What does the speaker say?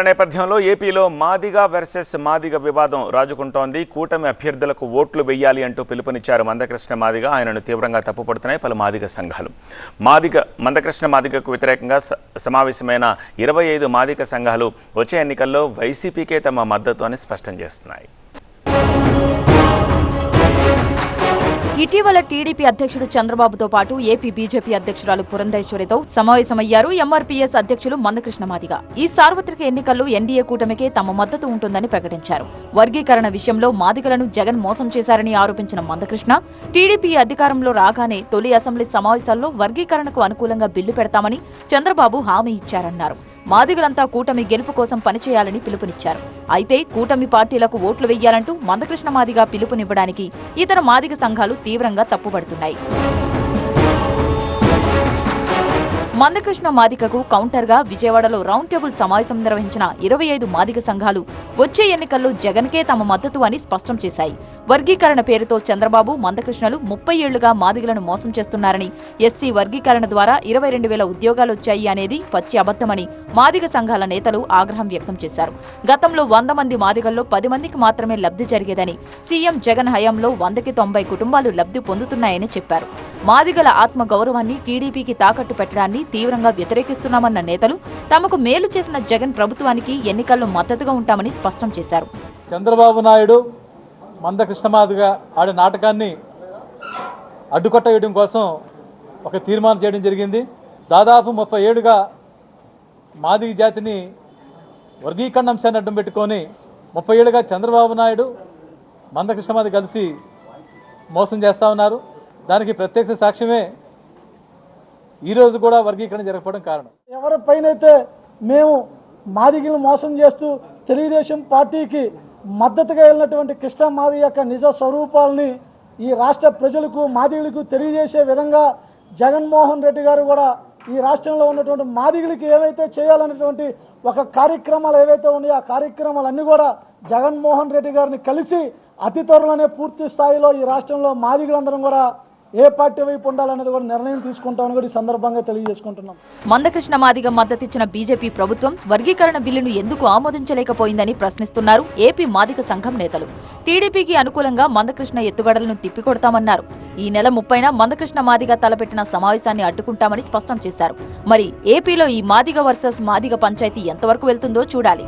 నేపథ్యంలో ఏపీలో మాదిగ వర్సెస్ మాదిగ వివాదం రాజుకుంటోంది. కూటమి అభ్యర్థులకు ఓట్లు వెయ్యాలి అంటూ పిలుపునిచ్చారు మందకృష్ణ మాదిగ. ఆయనను తీవ్రంగా తప్పుపడుతున్నాయి పలు మాదిగ సంఘాలు. మాదిగ మందకృష్ణ మాదిగకు వ్యతిరేకంగా స- సమావేశమైన ఇరవై ఐదు మాదిగ సంఘాలు వచ్చే ఎన్నికల్లో వైసీపీకే తమ మద్దతు అని స్పష్టం చేస్తున్నాయి. ఇటీవల టీడీపీ అధ్యక్షుడు చంద్రబాబుతో పాటు ఏపీ బీజేపీ అధ్యక్షురాలు పురంధేశ్వరితో సమావేశమయ్యారు ఎంఆర్పీఎస్ అధ్యక్షులు మందకృష్ణ మాదిగ. ఈ సార్వత్రిక ఎన్నికల్లో ఎన్డీఏ కూటమికే తమ మద్దతు ఉంటుందని ప్రకటించారు. వర్గీకరణ విషయంలో మాదిగలను జగన్ మోసం చేశారని ఆరోపించిన మందకృష్ణ టీడీపీ అధికారంలో రాగానే తొలి అసెంబ్లీ సమావేశాల్లో వర్గీకరణకు అనుకూలంగా బిల్లు పెడతామని చంద్రబాబు హామీ ఇచ్చారన్నారు. మాదిగలంతా కూటమి గెలుపు కోసం పనిచేయాలని పిలుపునిచ్చారు. అయితే కూటమి పార్టీలకు ఓట్లు వెయ్యాలంటూ మందకృష్ణ మాదిగా పిలుపునివ్వడానికి ఇతర మాదిగ సంఘాలు తీవ్రంగా తప్పుపడుతున్నాయి మందకృష్ణ మాదికకు కౌంటర్గా విజయవాడలో రౌండ్ టేబుల్ సమావేశం నిర్వహించిన ఇరవై ఐదు మాదిక సంఘాలు వచ్చే ఎన్నికల్లో జగన్కే తమ మద్దతు అని స్పష్టం చేశాయి. వర్గీకరణ పేరుతో చంద్రబాబు మందకృష్ణలు ముప్పై ఏళ్ళుగా మాదిగలను మోసం చేస్తున్నారని ఎస్సీ వర్గీకరణ ద్వారా ఇరవై రెండు వేల ఉద్యోగాలు వచ్చాయి అనేది పచ్చి అబద్దమని మాదిగ సంఘాల నేతలు ఆగ్రహం వ్యక్తం చేశారు. గతంలో వంద మంది మాదిగల్లో పది మందికి మాత్రమే లబ్ధి జరిగేదని సీఎం జగన్ హయాంలో వందకి తొంభై కుటుంబాలు లబ్ధి పొందుతున్నాయని చెప్పారు. మాదిగల ఆత్మ గౌరవాన్ని టీడీపీకి తాకట్టు పెట్టడాన్ని తీవ్రంగా వ్యతిరేకిస్తున్నామన్న నేతలు తమకు మేలు చేసిన జగన్ ప్రభుత్వానికి ఎన్నికల్లో మద్దతుగా ఉంటామని స్పష్టం చేశారు. చంద్రబాబు నాయుడు మందకృష్ణమాదిగా ఆడే నాటకాన్ని అడ్డుకొట్టేయడం కోసం ఒక తీర్మానం చేయడం జరిగింది. దాదాపు ముప్పై ఏడుగా మాదిగ జాతిని వర్గీకరణ అంశాన్ని అడ్డం పెట్టుకొని ముప్పై ఏడుగా చంద్రబాబు నాయుడు మందకృష్ణమాది కలిసి మోసం చేస్తూ ఉన్నారు. దానికి ప్రత్యక్ష సాక్ష్యమే ఈరోజు కూడా వర్గీకరణ జరగకపోవడం కారణం. ఎవరిపైనైతే మేము మాదిగలను మోసం చేస్తూ తెలుగుదేశం పార్టీకి మద్దతుగా వెళ్ళినటువంటి కృష్ణ మాది యొక్క నిజ స్వరూపాలని ఈ రాష్ట్ర ప్రజలకు మాదిగులకు తెలియజేసే విధంగా జగన్మోహన్ రెడ్డి గారు కూడా ఈ రాష్ట్రంలో ఉన్నటువంటి మాదిగులకి ఏవైతే చేయాలనేటువంటి ఒక కార్యక్రమాలు ఏవైతే ఉన్నాయో ఆ కార్యక్రమాలన్నీ కూడా జగన్మోహన్ రెడ్డి గారిని కలిసి అతి త్వరలోనే పూర్తి స్థాయిలో ఈ రాష్ట్రంలో మాదిగులందరం కూడా ఏ పార్టీ వైపు ఉండాలనేది కూడా నిర్ణయం తీసుకుంటామని కూడా ఈ సందర్భంగా తెలియజేసుకుంటున్నాం. మందకృష్ణ మాదిగ మద్దతిచ్చిన బీజేపీ ప్రభుత్వం వర్గీకరణ బిల్లును ఎందుకు ఆమోదించలేకపోయిందని ప్రశ్నిస్తున్నారు ఏపీ మాదిగ సంఘం నేతలు. టీడీపీకి అనుకూలంగా మందకృష్ణ ఎత్తుగడలను తిప్పికొడతామన్నారు. ఈ నెల ముప్పైన మందకృష్ణ మాదిగ తలపెట్టిన సమావేశాన్ని అడ్డుకుంటామని స్పష్టం చేశారు. మరి ఏపీలో ఈ మాదిగ వర్సెస్ మాదిగ పంచాయతీ ఎంతవరకు వెళ్తుందో చూడాలి.